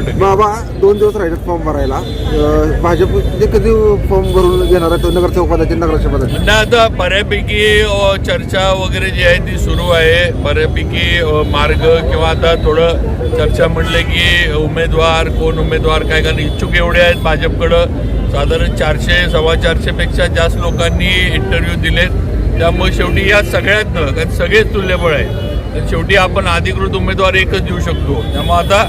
टक्के बाबा दोन दिवस राहिले फॉर्म भरायला. अं, भाजप जे कधी फॉर्म भरून घेणार आहे तो नगरसेवक पदाचे पदाचे ना आता बऱ्यापैकी अ, चर्चा वगैरे जी आहे ती सुरू आहे. बऱ्यापैकी अ, मार्ग किंवा आता थोडं चर्चा म्हटलं की उमेदवार कोण उमेदवार काय कारण इच्छुक एवढे आहेत भाजपकडं. साधारण चारशे सव्वा चारशेपेक्षा जास्त लोकांनी इंटरव्ह्यू दिलेत. त्यामुळे शेवटी या सगळ्यातनं कारण सगळेच तुल्यबळ आहे. तर शेवटी आपण अधिकृत उमेदवार एकच देऊ शकतो. त्यामुळे आता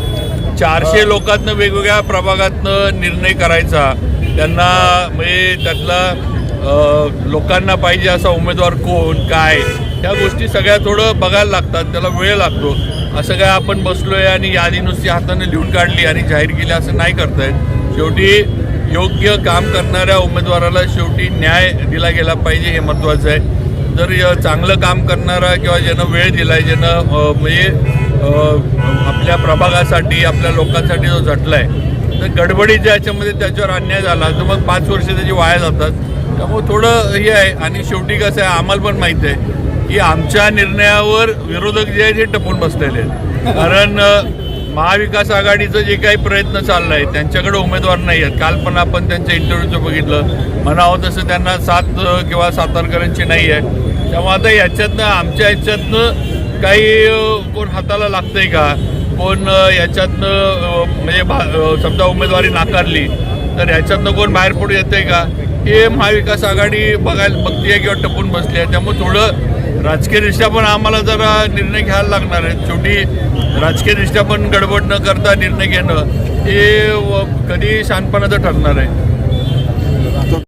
चारशे लोकांतनं वेगवेगळ्या प्रभागातनं निर्णय करायचा. त्यांना म्हणजे त्यातला लोकांना पाहिजे असा उमेदवार कोण काय? त्या गोष्टी सगळ्या थोडं बघायला लागतात त्याला वेळ लागतो. असं काय आपण बसलो आहे आणि यादी नुसती हाताने लिहून काढली आणि जाहीर केली असं नाही करतायत. शेवटी योग्य काम करणाऱ्या उमेदवाराला शेवटी न्याय दिला गेला पाहिजे हे महत्त्वाचं आहे. जर चांगलं काम करणारा किंवा ज्यानं वेळ दिला आहे ज्यानं म्हणजे आपल्या प्रभागासाठी आपल्या लोकांसाठी जो झटला आहे तर गडबडीच्या याच्यामध्ये त्याच्यावर अन्याय झाला तर मग पाच वर्ष त्याची वाया जातात. त्यामुळे थोडं हे आहे आणि शेवटी कसं आहे आम्हाला पण माहीत आहे की आमच्या निर्णयावर विरोधक जे आहेत ते टपून बसलेले आहेत. कारण महाविकास आघाडीचं जे काही प्रयत्न चाललाय त्यांच्याकडे उमेदवार नाही आहेत. काल पण आपण त्यांच्या इंटरव्ह्यूचं बघितलं. म्हणावं तसं त्यांना सात किंवा सातारकरांची नाही आहे. त्यामुळे आता याच्यातनं आमच्या याच्यातनं काही कोण हाताला लागतंय का? कोण याच्यातनं म्हणजे भा समजा उमेदवारी नाकारली तर याच्यातनं कोण बाहेर पडू येतंय का? हे महाविकास आघाडी बघायला बघतीये किंवा टपून बसली आहे त्यामुळे थोडं राजकीयदृष्ट्या पण आम्हाला जरा निर्णय घ्यायला लागणार आहे. शेवटी राजकीयदृष्ट्या पण गडबड न करता निर्णय घेणं हे व- कधी शानपणाचं ठरणार आहे.